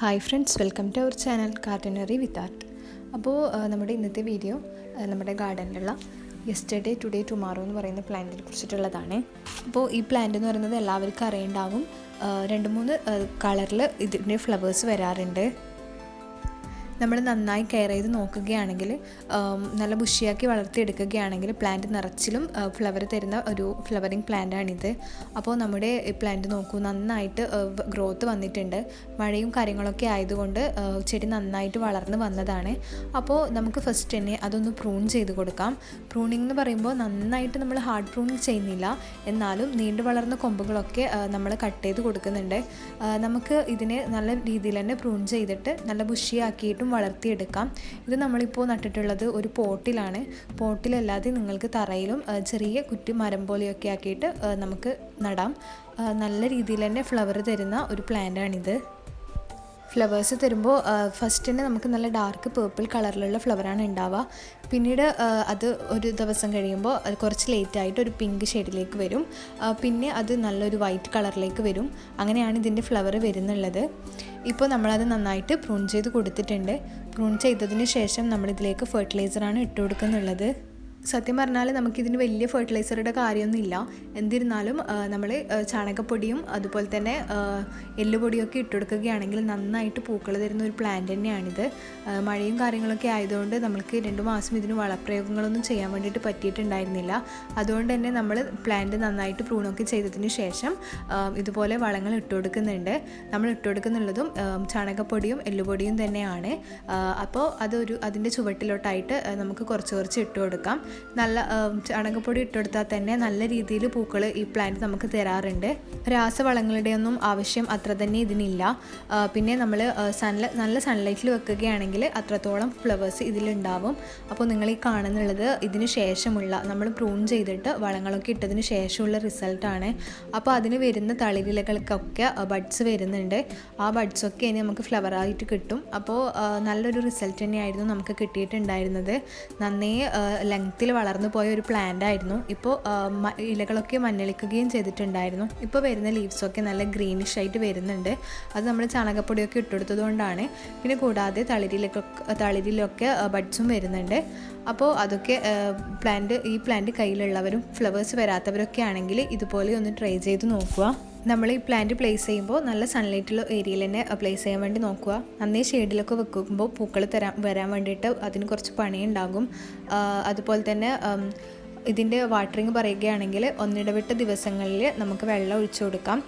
Hi friends welcome to our channel കാർട്ടനറി with art അപ്പോൾ നമ്മുടെ ഇന്നത്തെ വീഡിയോ നമ്മുടെ ഗാർഡനിലുള്ള യെസ്റ്റർഡേ ടുഡേ ടുമാറോ എന്ന് പറയുന്ന പ്ലാന്റിനെ കുറിച്ചിട്ടുള്ളതാണ്. അപ്പോൾ ഈ പ്ലാന്റ് എന്ന് പറയുന്നത് എല്ലാവർക്കും അറിയണ്ടാവും. രണ്ട് മൂന്ന് കളറിൽ ഇതിന്റെ ഫ്ലവേഴ്സ് വരാറുണ്ട്. നമ്മൾ നന്നായി കെയർ ചെയ്ത് നോക്കുകയാണെങ്കിൽ നല്ല ബുഷിയാക്കി വളർത്തിയെടുക്കുകയാണെങ്കിൽ പ്ലാന്റ് നിറച്ചിലും ഫ്ലവർ തരുന്ന ഒരു ഫ്ലവറിങ് പ്ലാന്റാണിത് അപ്പോൾ നമ്മുടെ പ്ലാന്റ് നോക്കൂ നന്നായിട്ട് ഗ്രോത്ത് വന്നിട്ടുണ്ട്. മഴയും കാര്യങ്ങളൊക്കെ ആയതുകൊണ്ട് ചെടി നന്നായിട്ട് വളർന്ന് വന്നതാണ്. അപ്പോൾ നമുക്ക് ഫസ്റ്റ് തന്നെ അതൊന്ന് പ്രൂൺ ചെയ്ത് കൊടുക്കാം. പ്രൂണിംഗ് എന്ന് പറയുമ്പോൾ നന്നായിട്ട് നമ്മൾ ഹാർഡ് പ്രൂണിങ് ചെയ്യുന്നില്ല. എന്നാലും നീണ്ടു വളർന്ന കൊമ്പുകളൊക്കെ നമ്മൾ കട്ട് ചെയ്ത് കൊടുക്കുന്നുണ്ട്. നമുക്ക് ഇതിനെ നല്ല രീതിയിൽ തന്നെ പ്രൂൺ ചെയ്തിട്ട് നല്ല ബുഷിയാക്കിയിട്ടും വളർത്തിയെടുക്കാം. ഇത് നമ്മളിപ്പോൾ നട്ടിട്ടുള്ളത് ഒരു പോട്ടിലാണ്. പോട്ടിലല്ലാതെ നിങ്ങൾക്ക് തറയിലും ചെറിയ കുറ്റി മരം പോലെയൊക്കെ ആക്കിയിട്ട് നമുക്ക് നടാം. നല്ല രീതിയിൽ തന്നെ ഫ്ലവർ തരുന്ന ഒരു പ്ലാന്റാണിത്. ഫ്ലവേഴ്സ് തരുമ്പോൾ ഫസ്റ്റ് തന്നെ നമുക്ക് നല്ല ഡാർക്ക് പേർപ്പിൾ കളറിലുള്ള ഫ്ലവറാണ് ഉണ്ടാവുക പിന്നീട് അത് ഒരു ദിവസം കഴിയുമ്പോൾ അത് കുറച്ച് ലേറ്റായിട്ട് ഒരു പിങ്ക് ഷെയ്ഡിലേക്ക് വരും. പിന്നെ അത് നല്ലൊരു വൈറ്റ് കളറിലേക്ക് വരും. അങ്ങനെയാണ് ഇതിന്റെ ഫ്ലവർ വരുന്നുള്ളത്. ഇപ്പോൾ നമ്മളത് നന്നായിട്ട് പ്രൂൺ ചെയ്ത് കൊടുത്തിട്ടുണ്ട്. പ്രൂൺ ചെയ്തതിന് ശേഷം നമ്മളിതിലേക്ക് ഫെർട്ടിലൈസറാണ് ഇട്ട് കൊടുക്കുന്നുള്ളത്. സത്യം പറഞ്ഞാൽ നമുക്കിതിന് വലിയ ഫെർട്ടിലൈസറുടെ കാര്യമൊന്നുമില്ല. എന്നിരുന്നാലും നമ്മൾ ചാണകപ്പൊടിയും അതുപോലെ തന്നെ എല്ലുപൊടിയൊക്കെ ഇട്ടുകൊടുക്കുകയാണെങ്കിൽ നന്നായിട്ട് പൂക്കൾ തരുന്ന ഒരു പ്ലാന്റ് തന്നെയാണിത്. മഴയും കാര്യങ്ങളൊക്കെ ആയതുകൊണ്ട് നമുക്ക് രണ്ട് മാസം ഇതിന് വളപ്രയോഗങ്ങളൊന്നും ചെയ്യാൻ വേണ്ടിയിട്ട് പറ്റിയിട്ടുണ്ടായിരുന്നില്ല. അതുകൊണ്ട് തന്നെ നമ്മൾ പ്ലാന്റ് നന്നായിട്ട് പ്രൂണൊക്കെ ചെയ്തതിന് ശേഷം ഇതുപോലെ വളങ്ങൾ ഇട്ട് കൊടുക്കുന്നുണ്ട് നമ്മൾ ഇട്ട് കൊടുക്കുന്നുള്ളതും ചാണകപ്പൊടിയും എല്ലുപൊടിയും തന്നെയാണ്. അപ്പോൾ അതൊരു അതിന്റെ ചുവട്ടിലോട്ടായിട്ട് നമുക്ക് കുറച്ച് കുറച്ച് ഇട്ട് കൊടുക്കാം നല്ല ചാണകപ്പൊടി ഇട്ടെടുത്താൽ തന്നെ നല്ല രീതിയിൽ പൂക്കൾ ഈ പ്ലാന്റ് നമുക്ക് തരാറുണ്ട്. രാസവളങ്ങളുടെ ഒന്നും ആവശ്യം അത്ര തന്നെ ഇതിനില്ല. പിന്നെ നമ്മൾ സൺല നല്ല സൺലൈറ്റിൽ വെക്കുകയാണെങ്കിൽ അത്രത്തോളം ഫ്ലവേഴ്സ് ഇതിലുണ്ടാവും. അപ്പോൾ നിങ്ങൾ ഈ കാണുന്നുള്ളത് ഇതിന് ശേഷമുള്ള നമ്മൾ പ്രൂൺ ചെയ്തിട്ട് വളങ്ങളൊക്കെ ഇട്ടതിന് ശേഷമുള്ള റിസൾട്ടാണ് അപ്പോൾ അതിന് വരുന്ന തളിരിലകൾക്കൊക്കെ ബഡ്സ് വരുന്നുണ്ട്. ആ ബഡ്സൊക്കെ ഇനി നമുക്ക് ഫ്ലവറായിട്ട് കിട്ടും. അപ്പോൾ നല്ലൊരു റിസൾട്ട് തന്നെയായിരുന്നു നമുക്ക് കിട്ടിയിട്ടുണ്ടായിരുന്നത്. നന്നേ ലെങ്ത്തിൽ വളർന്നു പോയ ഒരു പ്ലാന്റ് ആയിരുന്നു. ഇപ്പോൾ ഇലകളൊക്കെ മഞ്ഞളിക്കുകയും ചെയ്തിട്ടുണ്ടായിരുന്നു. ഇപ്പോൾ വരുന്ന ലീവ്സൊക്കെ നല്ല ഗ്രീനിഷ് ആയിട്ട് വരുന്നുണ്ട്. അത് നമ്മൾ ചാണകപ്പൊടിയൊക്കെ ഇട്ടെടുത്തതുകൊണ്ടാണ് പിന്നെ കൂടാതെ തളിരിലൊക്കെ തളിരിലൊക്കെ ബഡ്സും വരുന്നുണ്ട്. അപ്പോൾ അതൊക്കെ പ്ലാന്റ് ഈ പ്ലാന്റ് കയ്യിലുള്ളവരും ഫ്ലവേഴ്സ് വരാത്തവരൊക്കെ ആണെങ്കിൽ ഇതുപോലെ ഒന്ന് ട്രൈ ചെയ്ത് നോക്കുക. നമ്മൾ ഈ പ്ലാന്റ് പ്ലേസ് ചെയ്യുമ്പോൾ നല്ല സൺലൈറ്റുള്ള ഏരിയയിൽ തന്നെ പ്ലേസ് ചെയ്യാൻ വേണ്ടി നോക്കുക. നന്നേ ഷെയ്ഡിലൊക്കെ വെക്കുമ്പോൾ പൂക്കൾ തരാൻ വരാൻ വേണ്ടിയിട്ട് അതിന് കുറച്ച് പണിയുണ്ടാകും. ആ, അതുപോലെ തന്നെ ഉം, ഇതിന്റെ വാട്ടറിങ് പറയുകയാണെങ്കിൽ ഒന്നിടവിട്ട ദിവസങ്ങളിൽ നമുക്ക് വെള്ളം ഒഴിച്ചു കൊടുക്കാം.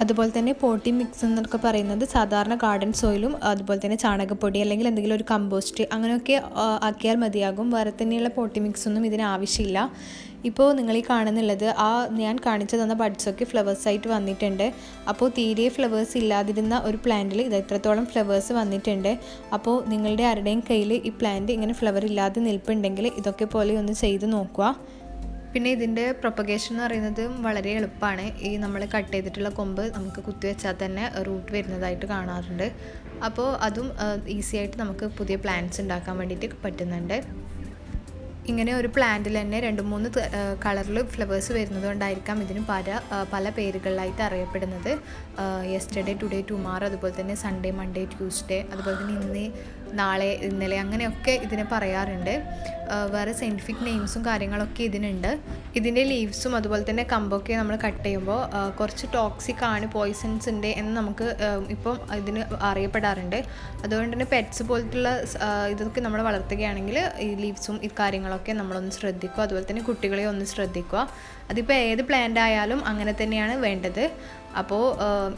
അതുപോലെ തന്നെ പോട്ടി മിക്സ് എന്നൊക്കെ പറയുന്നത് സാധാരണ ഗാർഡൻ സോയിലും അതുപോലെ തന്നെ ചാണകപ്പൊടി അല്ലെങ്കിൽ എന്തെങ്കിലും ഒരു കമ്പോസ്റ്റ് അങ്ങനെയൊക്കെ ആ, ആക്കിയാൽ മതിയാകും. വേറെ തന്നെയുള്ള പോട്ടി മിക്സ് ഒന്നും ഇതിന് ആവശ്യമില്ല. ഇപ്പോൾ നിങ്ങൾ ഈ കാണുന്നുള്ളത് ആ ഞാൻ കാണിച്ചു തന്ന ബഡ്സൊക്കെ ഫ്ലവേഴ്സായിട്ട് വന്നിട്ടുണ്ട്. അപ്പോൾ തീരെ ഫ്ലവേഴ്സ് ഇല്ലാതിരുന്ന ഒരു പ്ലാന്റിൽ ഇത് എത്രത്തോളം ഫ്ലവേഴ്സ് വന്നിട്ടുണ്ട്. അപ്പോൾ നിങ്ങളുടെ ആരുടെയും കയ്യിൽ ഈ പ്ലാന്റ് ഇങ്ങനെ ഫ്ലവർ ഇല്ലാതെ നിൽപ്പുണ്ടെങ്കിൽ ഇതൊക്കെ പോലെ ഒന്ന് ചെയ്ത് നോക്കുക. പിന്നെ ഇതിന്റെ പ്രൊപ്പഗേഷൻ എന്ന് പറയുന്നത് വളരെ എളുപ്പമാണ്. ഈ നമ്മൾ കട്ട് ചെയ്തിട്ടുള്ള കൊമ്പ് നമുക്ക് കുത്തിവെച്ചാൽ തന്നെ റൂട്ട് വരുന്നതായിട്ട് കാണാറുണ്ട്. അപ്പോൾ അതും ഈസി ആയിട്ട് നമുക്ക് പുതിയ പ്ലാന്റ്സ് ഉണ്ടാക്കാൻ വേണ്ടിയിട്ട് പറ്റുന്നുണ്ട്. ഇങ്ങനെ ഒരു പ്ലാന്റിൽ തന്നെ രണ്ട് മൂന്ന് കളറിൽ ഫ്ലവേഴ്സ് വരുന്നത് കൊണ്ടായിരിക്കാം ഇതിന് പല പല പേരുകളിലായിട്ട് അറിയപ്പെടുന്നത്. യെസ്റ്റർഡേ ടുഡേ ടുമാറോ അതുപോലെ തന്നെ സൺഡേ മൺഡേ ട്യൂസ്ഡേ അതുപോലെ തന്നെ ഇന്ന് നാളെ ഇന്നലെ അങ്ങനെയൊക്കെ ഇതിനെ പറയാറുണ്ട്. വേറെ സയന്റിഫിക് നെയിംസും കാര്യങ്ങളൊക്കെ ഇതിനുണ്ട്. ഇതിന്റെ ലീവ്സും അതുപോലെ തന്നെ കമ്പൊക്കെ നമ്മൾ കട്ട് ചെയ്യുമ്പോൾ കുറച്ച് ടോക്സിക് ആണ് പോയിസൺസ് ഉണ്ട് എന്ന് നമുക്ക് ഇപ്പം ഇതിന് അറിയപ്പെടാറുണ്ട്. അതുകൊണ്ട് തന്നെ പെറ്റ്സ് പോലത്തുള്ള ഇതൊക്കെ നമ്മൾ വളർത്തുകയാണെങ്കിൽ ഈ ലീവ്സും ഈ കാര്യങ്ങളൊക്കെ നമ്മളൊന്ന് ശ്രദ്ധിക്കുക. അതുപോലെ തന്നെ കുട്ടികളെ ഒന്ന് ശ്രദ്ധിക്കുക. അതിപ്പോൾ ഏത് പ്ലാന്റ് ആയാലും അങ്ങനെ തന്നെയാണ് വേണ്ടത്. അപ്പോൾ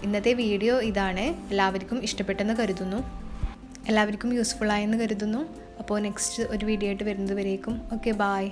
ഇന്നത്തെ വീഡിയോ ഇതാണ്. എല്ലാവർക്കും ഇഷ്ടപ്പെട്ടെന്ന് കരുതുന്നു. എല്ലാവർക്കും യൂസ്ഫുൾ ആയെന്ന് കരുതുന്നു. അപ്പോൾ നെക്സ്റ്റ് ഒരു വീഡിയോ ആയിട്ട് വരുന്നത് വരേക്കും. Okay bye